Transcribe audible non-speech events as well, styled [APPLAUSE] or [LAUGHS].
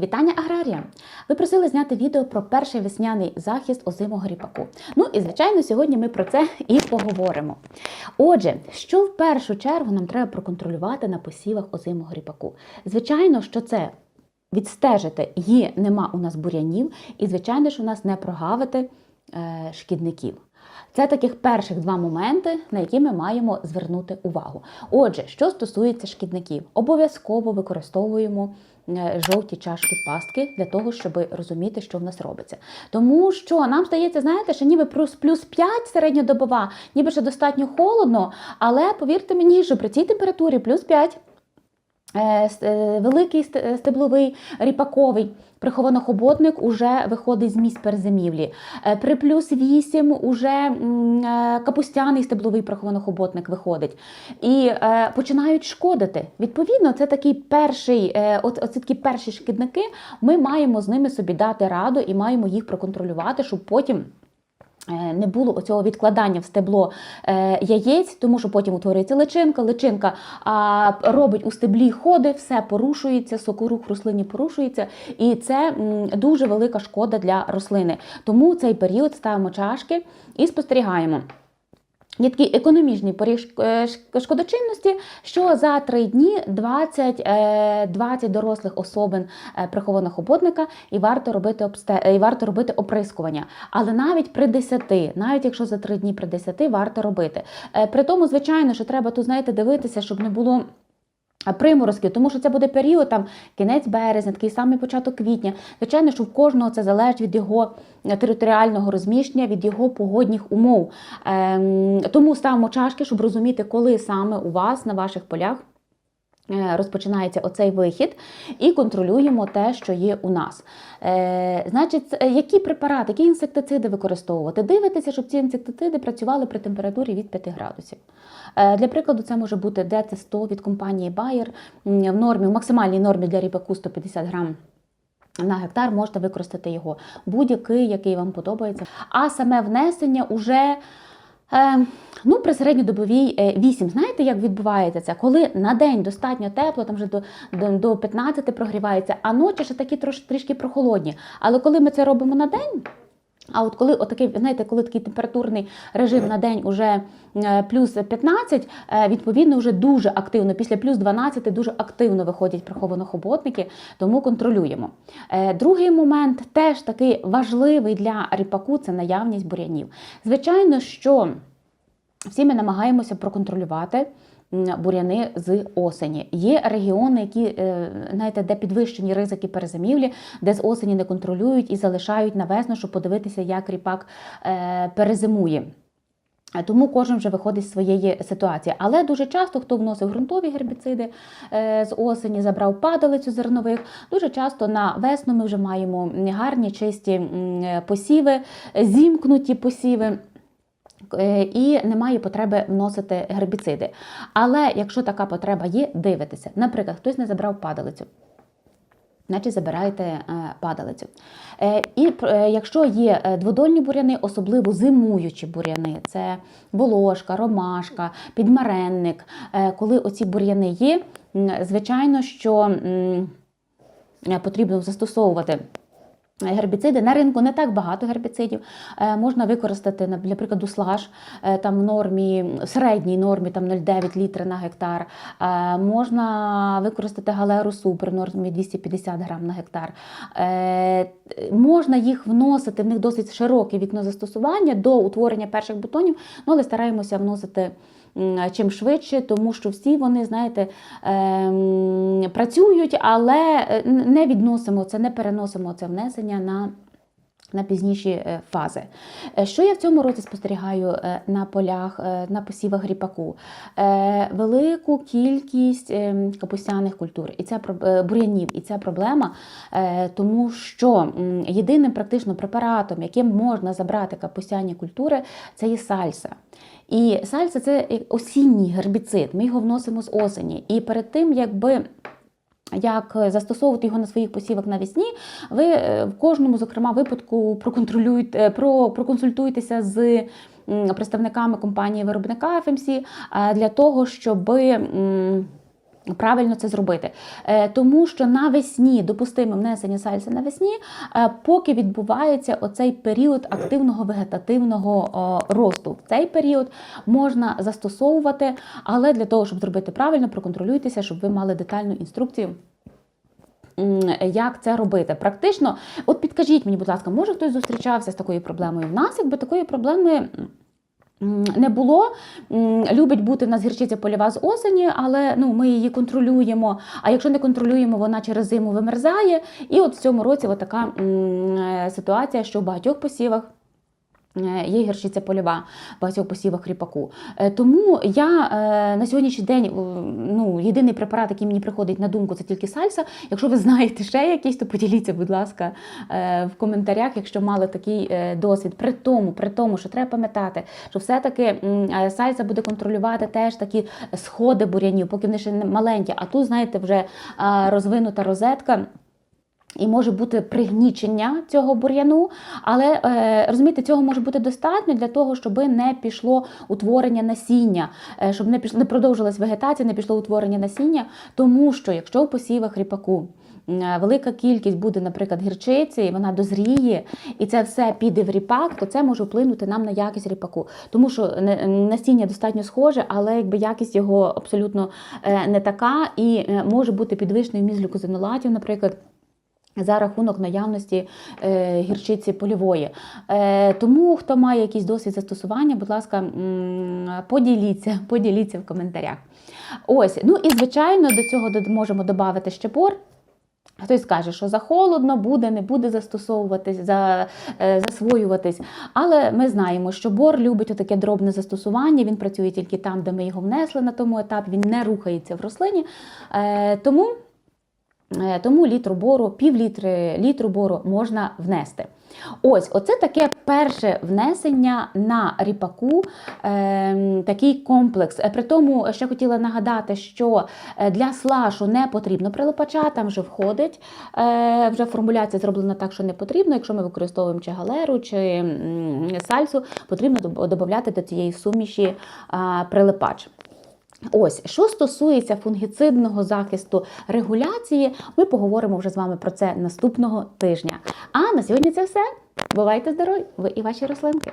Вітання аграрія! Ви просили зняти відео про перший весняний захист озимого ріпаку. Ну і звичайно, сьогодні ми про це і поговоримо. Отже, що в першу чергу нам треба проконтролювати на посівах озимого ріпаку? Звичайно, що це відстежити, є, нема у нас бурянів, і звичайно, що у нас не прогавити е, шкідників. Це таких перших два моменти, на які ми маємо звернути увагу. Отже, що стосується шкідників, обов'язково використовуємо жовті чашки пастки для того, щоб розуміти, що в нас робиться. Тому що нам здається, знаєте, що ніби плюс плюс 5 середньодобова, ніби ще достатньо холодно, але повірте мені, що при цій температурі плюс 5 Е, с- е, Великий е, стебловий ріпаковий прихованохоботник уже виходить з місць перезимівлі. Е, При плюс 8 уже е, капустяний стебловий прихованохоботник виходить. І е, починають шкодити. Відповідно, це такий перший, е, оці такі перші шкідники. Ми маємо з ними собі дати раду і маємо їх проконтролювати, щоб потім. Е, Не було оцього відкладання в стебло е, яєць, тому що потім утворюється личинка. Личинка робить у стеблі ходи, все порушується, сокорух рослині порушується, і це дуже велика шкода для рослини. Тому цей період ставимо чашки і спостерігаємо. Є такий економічний поріг е, шк- шкодочинності, що за три дні 20, е, 20 дорослих особин прихованих прихованого ботника і варто робити обсте... е, і варто робити оприскування. Але навіть при 10, навіть якщо за три дні при 10, варто робити. Е, При тому, звичайно, що треба тут, знаєте, дивитися, щоб не було. Приморозки, тому що це буде період там кінець березня, такий самий початок квітня. Звичайно, що в кожного це залежить від його територіального розміщення, від його погодних умов. Ем, тому ставимо чашки, щоб розуміти, коли саме у вас на ваших полях. Е, Розпочинається оцей вихід і контролюємо те, що є у нас. Е, значить, е, які препарати, які інсектициди використовувати? Дивитеся, щоб ці інсектициди працювали при температурі від 5 градусів. Е, Для прикладу, це може бути ДЦ-100 від компанії Bayer в нормі, в максимальній нормі для ріпаку 150 грам. На гектар можете використати його будь-який, який вам подобається. А саме внесення уже е, ну, при середньодобовій е, 8. Знаєте, як відбувається це? Коли на день достатньо тепло, там вже до, до, до 15 прогрівається, а ночі ще такі трош, трішки прохолодні. Але коли ми це робимо на день, а от коли отакий, знаєте, коли такий температурний режим на день уже е, плюс 15, е, відповідно, вже дуже активно, після плюс 12 дуже активно виходять прихованохоботники, тому контролюємо. Е, Другий момент теж такий важливий для ріпаку це наявність бурянів. Звичайно, що всі ми намагаємося проконтролювати буряни з осені. Є регіони, які е, знаєте, де підвищені ризики перезимівлі, де з осені не контролюють і залишають на весну, щоб подивитися, як ріпак е, перезимує. Е, Тому кожен вже виходить з своєї ситуації. Але дуже часто, хто вносив ґрунтові гербіциди з осені, забрав падалицю зернових, дуже часто на весну ми вже маємо гарні чисті посіви, зімкнуті посіви. Е, І немає потреби вносити гербіциди. Але якщо така потреба є, дивитися. Наприклад, хтось не забрав падалицю. Значить, забирайте е, падалицю. Е, І якщо є дводольні буряни, особливо зимуючі буряни, це волошка, ромашка, підмаренник. Коли оці бур'яни є, звичайно, що потрібно застосовувати. Гербіциди на ринку не так багато гербіцидів. Е, можна використати, на- для прикладу, слаж е, там в нормі, в середній нормі там 0,9 літри на гектар. Е, можна використати галеру супер в нормі 250 грам на гектар. Можна їх вносити, в них досить широке вікно застосування до утворення перших бутонів, ну, але стараємося вносити чим швидше, тому що всі вони, знаєте, ем, працюють, але е, не відносимо це, не переносимо це внесення на. На пізніші е, фази. Е, Що я в цьому році спостерігаю на полях, на посівах ріпаку? Е, Велику кількість е, капустяних культур і ця проб- е, бур'янів, і ця проблема, тому що єдиним практично препаратом, яким можна забрати капустяні культури, це є сальса. І сальце це е, осінній гербіцид. Ми його вносимо з осені. І перед тим, якби як застосовувати його на своїх посівах навесні, ви е, в кожному, зокрема, випадку проконтролюєте, про, проконсультуйтеся з представниками компанії виробника FMC е, для того, щоб Правильно це зробити, Е, тому що навесні допустимо внесення сальси навесні, е, поки відбувається оцей період активного вегетативного росту. Цей період можна застосовувати, але для того, щоб зробити правильно, проконтролюйтеся, щоб ви мали детальну інструкцію. Як це робити? Практично, от підкажіть мені, будь ласка, може хтось зустрічався з такою проблемою? В нас якби такої проблеми не було. Любить бути в нас гірчиця польова з осені, але ну, ми її контролюємо. А якщо не контролюємо, вона через зиму вимерзає. І от в цьому році така е, ситуація, що в багатьох посівах. Е, Є гірчиця польова в багатьох посівах ріпаку. Е, Тому я е, на сьогоднішній день ну, єдиний препарат, який мені приходить на думку, це тільки сальса. Якщо ви знаєте ще якийсь, то поділіться, будь ласка, в коментарях, якщо мали такий досвід. При тому, при тому, що треба пам'ятати, що все-таки сальса буде контролювати теж такі сходи бур'янів, поки вони ще не маленькі. А тут, знаєте, вже розвинута розетка. І може бути пригнічення цього бур'яну, але е, розумієте, цього може бути достатньо для того, щоб не пішло утворення насіння, е, щоб не пішло, не продовжилась вегетація, не пішло утворення насіння. Тому що якщо в посівах ріпаку е, велика кількість буде, наприклад, гірчиці, і вона дозріє, і це все піде в ріпак, то це може вплинути нам на якість ріпаку. Тому що насіння достатньо сгоже, але якби якість його абсолютно не така, і може бути підвищений вміст глюкозинолатів, наприклад за рахунок наявності е, гірчиці польової. Е, тому, хто має якийсь досвід застосування, будь ласка, поділіться, [LAUGHS] поділіться в коментарях. Ось, ну і звичайно, до цього можемо додати ще бор. Хтось скаже, що за холодно буде, не буде застосовуватись, за, е, засвоюватись. Але ми знаємо, що бор любить таке дробне застосування. Він працює тільки там, де ми його внесли на тому етапі. Він не рухається в рослині. Тому Тому літру бору, пів літри літру бору можна внести. Ось, оце таке перше внесення на ріпаку, е, такий комплекс. Е, При тому ще хотіла нагадати, що е, для слашу не потрібно прилипача, там вже входить. Е, вже формуляція зроблена так, що не потрібно. Якщо ми використовуємо чи галеру, чи сальсу, потрібно додати до цієї суміші прилипач. Ось, що стосується фунгіцидного захисту регуляції, ми поговоримо вже з вами про це наступного тижня. А на сьогодні це все. Бувайте здорові! Ви і ваші рослинки!